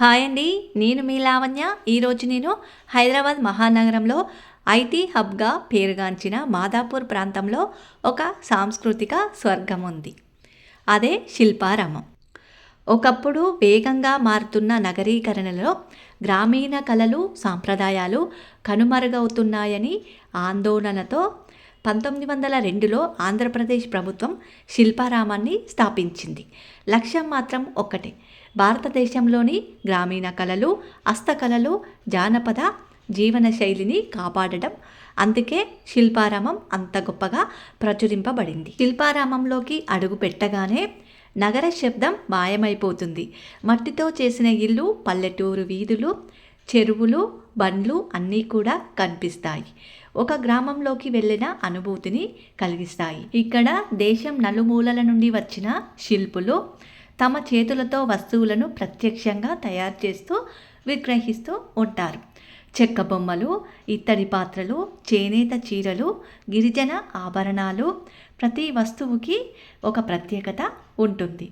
Hi అండి నేను మీ లావణ్య. ఈరోజు నేను హైదరాబాద్ మహానగరంలో ఐటీ హబ్గా పేరుగాంచిన మాదాపూర్ ప్రాంతంలో ఒక సాంస్కృతిక స్వర్గం ఉంది. అదే శిల్పారామం. ఒకప్పుడు వేగంగా మారుతున్న నగరీకరణలో గ్రామీణ కళలు సాంప్రదాయాలు కనుమరుగవుతున్నాయని ఆందోళనతో పంతొమ్మిది వందల రెండులో ఆంధ్రప్రదేశ్ ప్రభుత్వం శిల్పారామాన్ని స్థాపించింది. లక్ష్యం మాత్రం ఒక్కటే. భారతదేశంలోని గ్రామీణ కళలు హస్తకళలు జానపద జీవన శైలిని కాపాడడం అందుకే శిల్పారామం అంత గొప్పగా ప్రచురింపబడింది. శిల్పారామంలోకి అడుగు పెట్టగానే నగర శబ్దం మాయమైపోతుంది. మట్టితో చేసిన ఇల్లు పల్లెటూరు వీధులు చెరువులు బండ్లు అన్నీ కూడా కనిపిస్తాయి. ఒక గ్రామంలోకి వెళ్ళిన అనుభూతిని కలిగిస్తాయి. ఇక్కడ దేశం నలుమూలల నుండి వచ్చిన శిల్పులు తమ చేతులతో వస్తువులను ప్రత్యక్షంగా తయారు చేస్తూ విగ్రహిస్తూ ఉంటారు. చెక్క బొమ్మలు ఇత్తడి పాత్రలు చేనేత చీరలు గిరిజన ఆభరణాలు ప్రతి వస్తువుకి ఒక ప్రత్యేకత ఉంటుంది.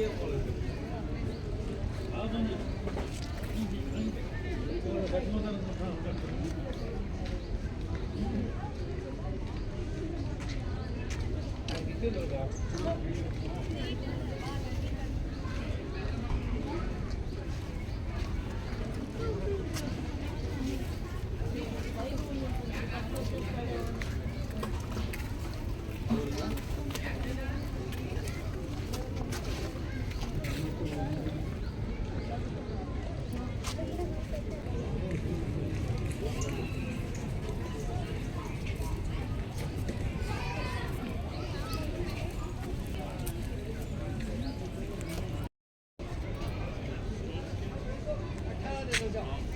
Thank you. 되죠?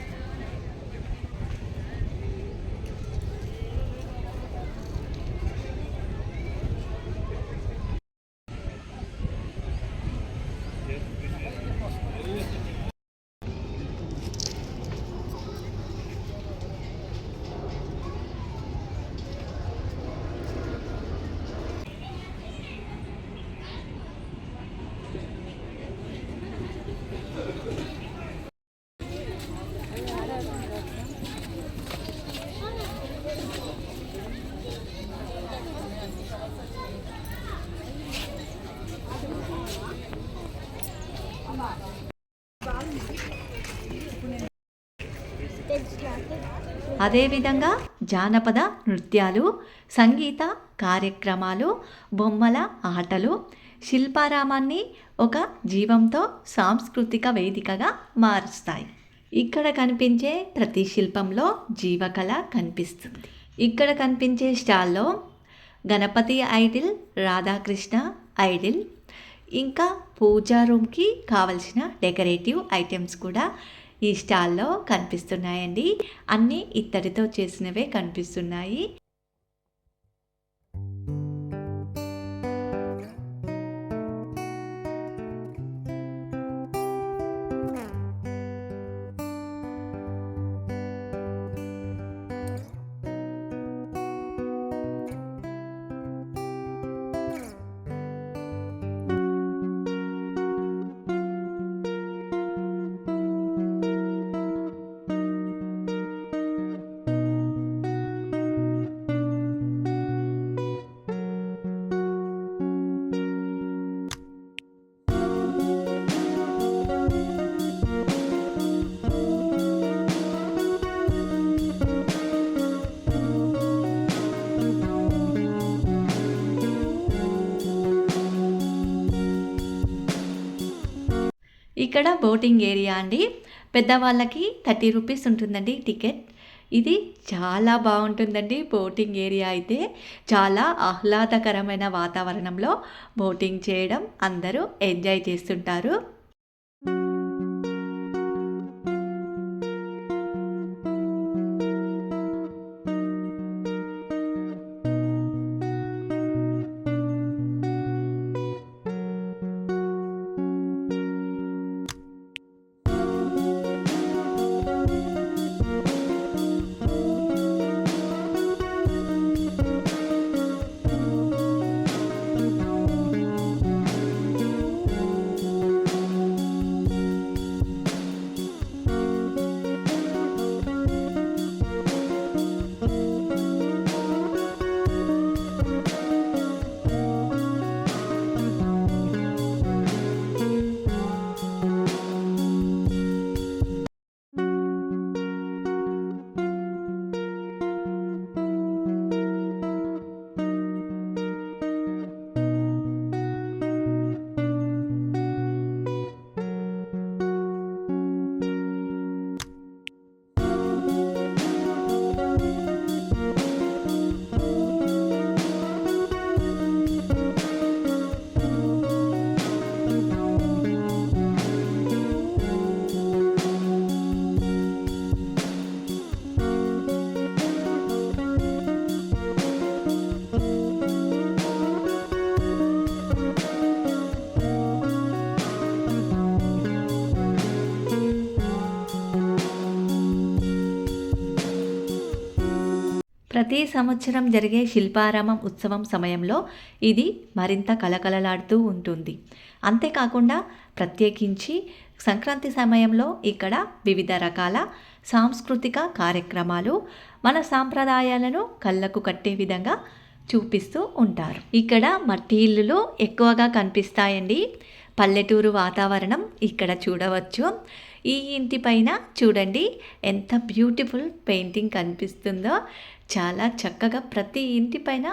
అదేవిధంగా జానపద నృత్యాలు సంగీత కార్యక్రమాలు బొమ్మల ఆటలు శిల్పారామాన్ని ఒక జీవంతో సాంస్కృతిక వేదికగా మారుస్తాయి. ఇక్కడ కనిపించే ప్రతి శిల్పంలో జీవకళ కనిపిస్తుంది. ఇక్కడ కనిపించే స్టాల్లో గణపతి ఐడిల్ రాధాకృష్ణ ఐడిల్ ఇంకా పూజా రూమ్కి కావలసిన డెకరేటివ్ ఐటమ్స్ కూడా ఈ స్టాల్లో కనిపిస్తున్నాయండి. అన్నీ ఇత్తడితో చేసినవే కనిపిస్తున్నాయి. ఇక్కడ బోటింగ్ ఏరియా అండి. పెద్దవాళ్ళకి థర్టీ రూపీస్ ఉంటుందండి టికెట్. ఇది చాలా బాగుంటుందండి బోటింగ్ ఏరియా అయితే. చాలా ఆహ్లాదకరమైన వాతావరణంలో బోటింగ్ చేయడం అందరూ ఎంజాయ్ చేస్తుంటారు. ప్రతి సంవత్సరం జరిగే శిల్పారామం ఉత్సవం సమయంలో ఇది మరింత కలకలలాడుతూ ఉంటుంది. అంతేకాకుండా ప్రత్యేకించి సంక్రాంతి సమయంలో ఇక్కడ వివిధ రకాల సాంస్కృతిక కార్యక్రమాలు మన సాంప్రదాయాలను కళ్ళకు కట్టే విధంగా చూపిస్తూ ఉంటారు. ఇక్కడ మట్టి ఇల్లులు ఎక్కువగా కనిపిస్తాయండి. పల్లెటూరు వాతావరణం ఇక్కడ చూడవచ్చు. ఈ ఇంటి పైన చూడండి ఎంత బ్యూటిఫుల్ పెయింటింగ్ కనిపిస్తుందో. చాలా చక్కగా ప్రతి ఇంటి పైన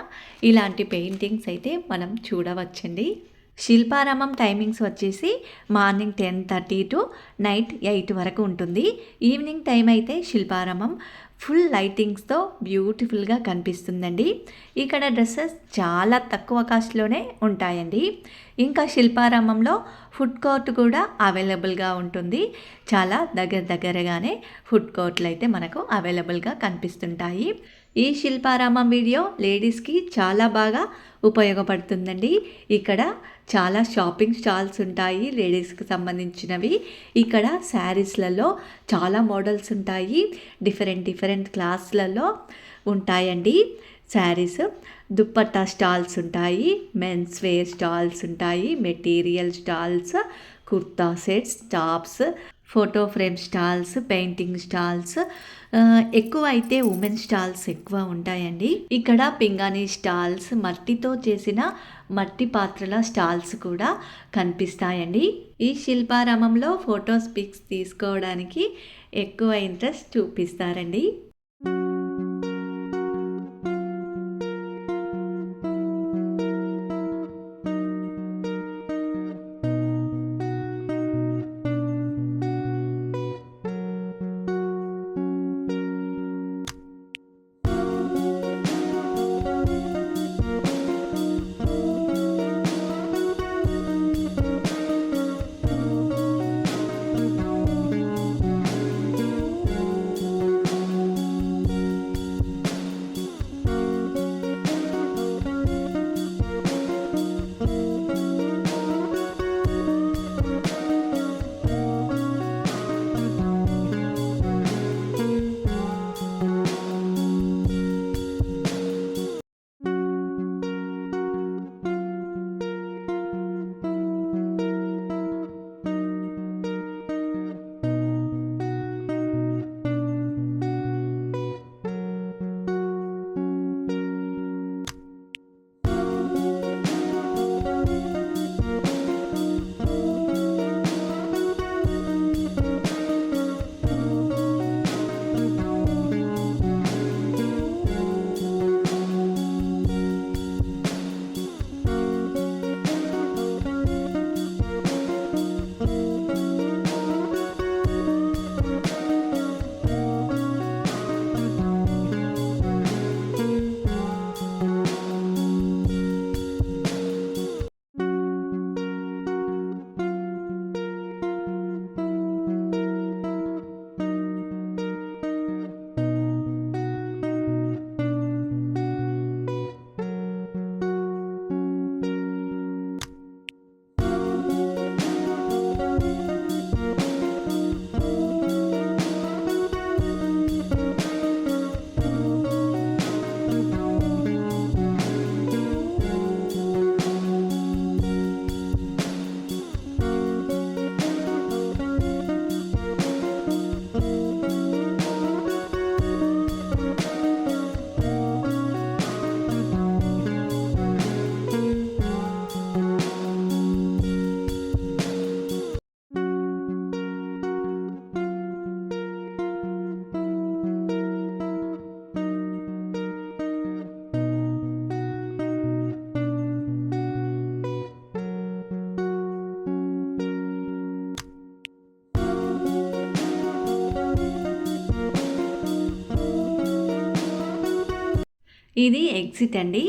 ఇలాంటి పెయింటింగ్స్ అయితే మనం చూడవచ్చండి. శిల్పారామం టైమింగ్స్ వచ్చేసి morning ten thirty to night eight వరకు ఉంటుంది. ఈవినింగ్ టైం అయితే శిల్పారామం ఫుల్ లైటింగ్స్తో బ్యూటిఫుల్గా కనిపిస్తుందండి. ఇక్కడ డ్రెస్సెస్ చాలా తక్కువ కాస్ట్లోనే ఉంటాయండి. ఇంకా శిల్పారామంలో ఫుడ్ కోర్ట్ కూడా అవైలబుల్గా ఉంటుంది. చాలా దగ్గర దగ్గరగానే ఫుడ్ కోర్ట్లు అయితే మనకు అవైలబుల్గా కనిపిస్తుంటాయి. ఈ శిల్పారామం వీడియో లేడీస్కి చాలా బాగా ఉపయోగపడుతుందండి. ఇక్కడ చాలా షాపింగ్ స్టాల్స్ ఉంటాయి లేడీస్కి సంబంధించినవి. ఇక్కడ శారీస్లలో చాలా మోడల్స్ ఉంటాయి. డిఫరెంట్ డిఫరెంట్ క్లాస్లలో ఉంటాయండి శారీస్. దుప్పట్టా స్టాల్స్ ఉంటాయి. మెన్స్ వేర్ స్టాల్స్ ఉంటాయి. Material stalls kurta sets tops photo frame stalls painting stalls ఎక్కువ అయితే ఉమెన్ స్టాల్స్ ఎక్కువ ఉంటాయండి. ఇక్కడ పింగాణి స్టాల్స్ మట్టితో చేసిన మట్టి పాత్రల స్టాల్స్ కూడా కనిపిస్తాయండి. ఈ శిల్పారామంలో ఫొటోస్ పిక్స్ తీసుకోవడానికి ఎక్కువ ఇంట్రెస్ట్ చూపిస్తారండి. ఇది ఎగ్జిట్ అండి.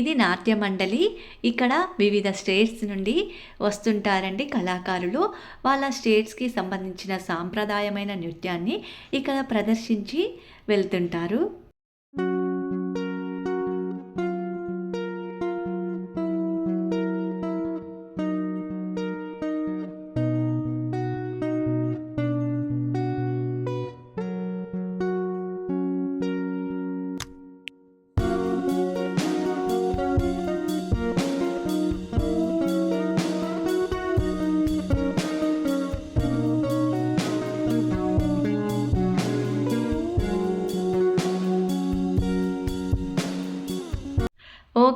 ఇది నాట్య మండలి ఇక్కడ వివిధ స్టేట్స్ నుండి వస్తుంటారండి కళాకారులు. వాళ్ళ స్టేట్స్కి సంబంధించిన సాంప్రదాయమైన నృత్యాన్ని ఇక్కడ ప్రదర్శించి వెళ్తుంటారు.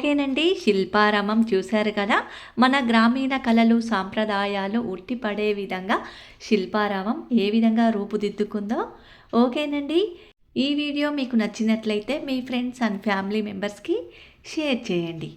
ఓకేనండి. శిల్పారామం చూశారు కదా? మన గ్రామీణ కళలు సాంప్రదాయాలు ఉట్టిపడే విధంగా శిల్పారామం ఏ విధంగా రూపుదిద్దుకుందో. ఓకేనండి. ఈ వీడియో మీకు నచ్చినట్లయితే మీ ఫ్రెండ్స్ అండ్ ఫ్యామిలీ మెంబర్స్కి షేర్ చేయండి.